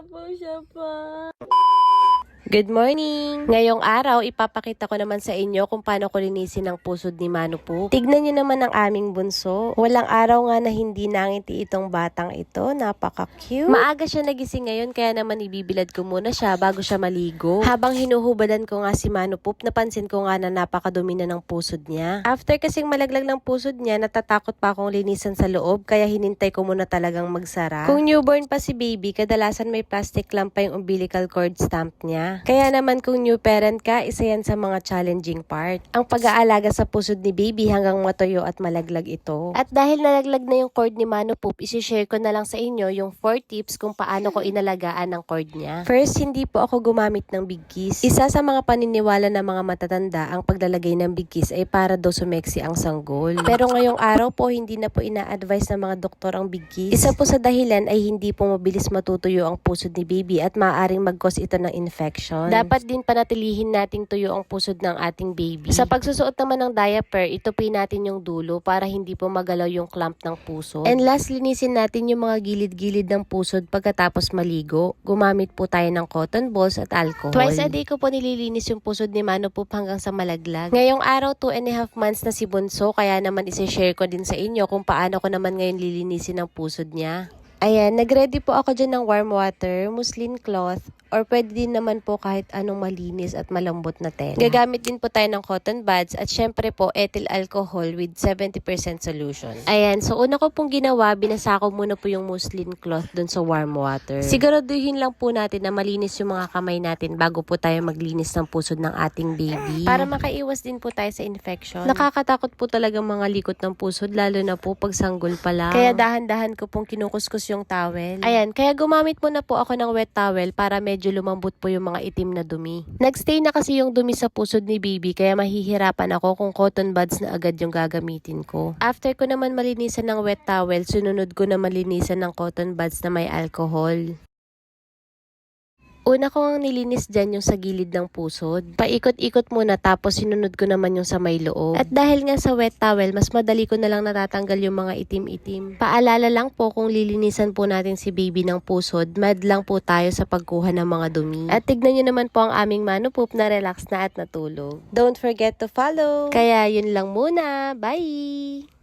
Wala po siya pa. Good morning! Ngayong araw, ipapakita ko naman sa inyo kung paano ko linisin ang pusod ni Manu Poop. Tignan nyo naman ang aming bunso. Walang araw nga na hindi nangiti itong batang ito. Napaka-cute. Maaga siya nagising ngayon kaya naman ibibilad ko muna siya bago siya maligo. Habang hinuhubadan ko nga si Manu Poop, napansin ko nga na napakadumi na ng pusod niya. After kasing malaglag ng pusod niya, natatakot pa akong linisan sa loob kaya hinintay ko muna talagang magsara. Kung newborn pa si baby, kadalasan may plastic lamp pa yung umbilical cord stamp niya. Kaya naman kung new parent ka, isa yan sa mga challenging part. Ang pag-aalaga sa pusod ni baby hanggang matuyo at malaglag ito. At dahil nalaglag na yung cord ni Mano Poop, isishare ko na lang sa inyo yung 4 tips kung paano ko inalagaan ang cord niya. First, hindi po ako gumamit ng big kiss. Isa sa mga paniniwala ng mga matatanda, ang paglalagay ng big kiss ay para daw sumeksi ang sanggol. Pero ngayong araw po, hindi na po ina-advise ng mga doktor ang big kiss. Isa po sa dahilan ay hindi po mabilis matutuyo ang pusod ni baby at maaaring mag-cause ito ng infection. Dapat din panatilihin nating tuyo ang pusod ng ating baby. Sa pagsusuot naman ng diaper, itupin natin yung dulo para hindi po magalaw yung clamp ng pusod. And last, linisin natin yung mga gilid-gilid ng pusod pagkatapos maligo. Gumamit po tayo ng cotton balls at alcohol. Twice a day ko po nililinis yung pusod ni Mano Poop hanggang sa malaglag. Ngayong araw, 2 and a half months na si Bunso, kaya naman isi-share ko din sa inyo kung paano ko naman ngayon lilinisin ang pusod niya. Ayan, nagready po ako dyan ng warm water, muslin cloth, or pwede din naman po kahit anong malinis at malambot na tela. Gagamit din po tayo ng cotton buds at syempre po ethyl alcohol with 70% solution. Ayan, so una ko pong ginawa, binasa ko muna po yung muslin cloth dun sa warm water. Siguraduhin lang po natin na malinis yung mga kamay natin bago po tayo maglinis ng pusod ng ating baby. Para makaiwas din po tayo sa infection. Nakakatakot po talagang mga likot ng pusod, lalo na po pag sanggol pa lang. Kaya dahan-dahan ko pong kinukuskus yung towel. Ayan, kaya gumamit muna po ako ng wet towel para medyo lumambot po yung mga itim na dumi. Nagstay na kasi yung dumi sa pusod ni baby kaya mahihirapan ako kung cotton buds na agad yung gagamitin ko. After ko naman malinisan ng wet towel, sununod ko na malinisan ng cotton buds na may alcohol. Una ko ang nilinis dyan yung sa gilid ng pusod. Paikot-ikot muna tapos sinunod ko naman yung sa may loob. At dahil nga sa wet towel, mas madali ko na lang natatanggal yung mga itim-itim. Paalala lang po kung lilinisan po natin si baby ng pusod, mad lang po tayo sa pagkuha ng mga dumi. At tignan nyo naman po ang aming manupoop na relax na at natulog. Don't forget to follow! Kaya yun lang muna. Bye!